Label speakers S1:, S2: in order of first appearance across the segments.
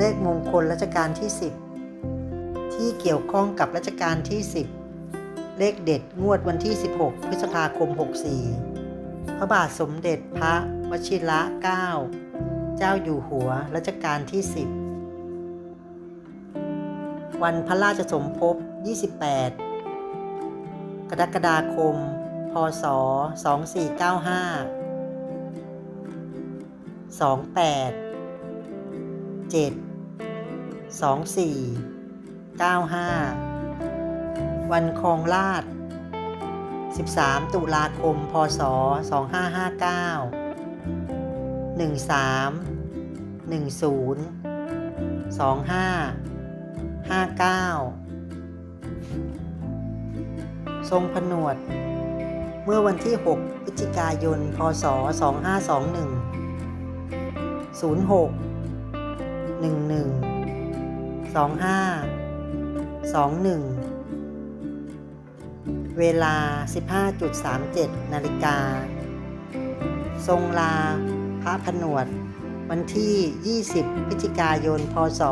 S1: เลขมงคลรัชกาลที่ 10 ที่เกี่ยวข้องกับรัชกาลที่ 10 เลขเด็ดงวดวันที่ 16 พฤษภาคม 64 พระบาทสมเด็จพระวชิระเกล้าเจ้าอยู่หัวรัชกาลที่ 10 วันพระราชสมภพ 28 กรกฎาคม พศ 2495 28 7 24 95 วันครองราช 13 ตุลาคม พศ 2559 13 10 25 59ทรงผนวด เมื่อวันที่ 6 พฤศจิกายน พศ 2521 06ห นึ่งหนึ่งสองห้าสองหนึ่งเวลา 15.37 นาฬิกา ทรงลาพระผนวด วันที่ 20 พฤศจิกายน พศ 2521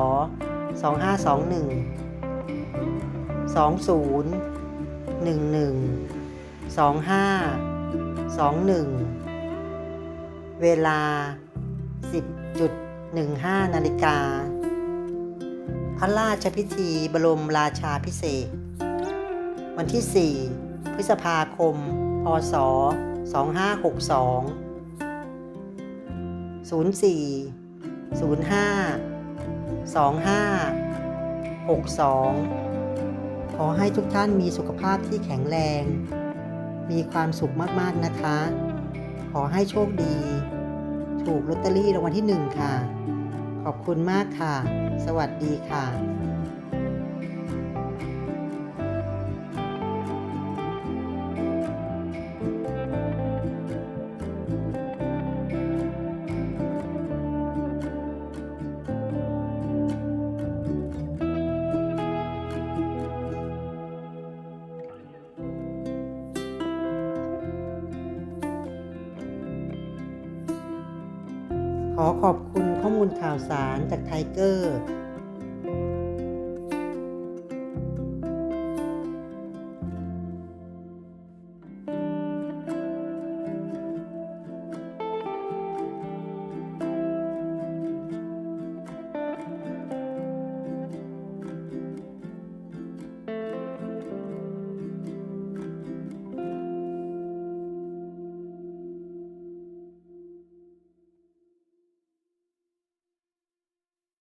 S1: 20 11 25 21 เวลา 10. 15 นาฬิกา พระราชพิธีบรมราชาพิเศษ วันที่ 4 พฤษภาคม พศ 2562 04 05 25 62 ขอให้ทุกท่านมีสุขภาพที่แข็งแรง มีความสุขมากๆนะคะ ขอให้โชคดี ถูกลอตเตอรี่รางวัลที่หนึ่งค่ะ ขอบคุณมากค่ะ สวัสดีค่ะ ขอขอบคุณข้อมูลข่าวสารจากไทเกอร์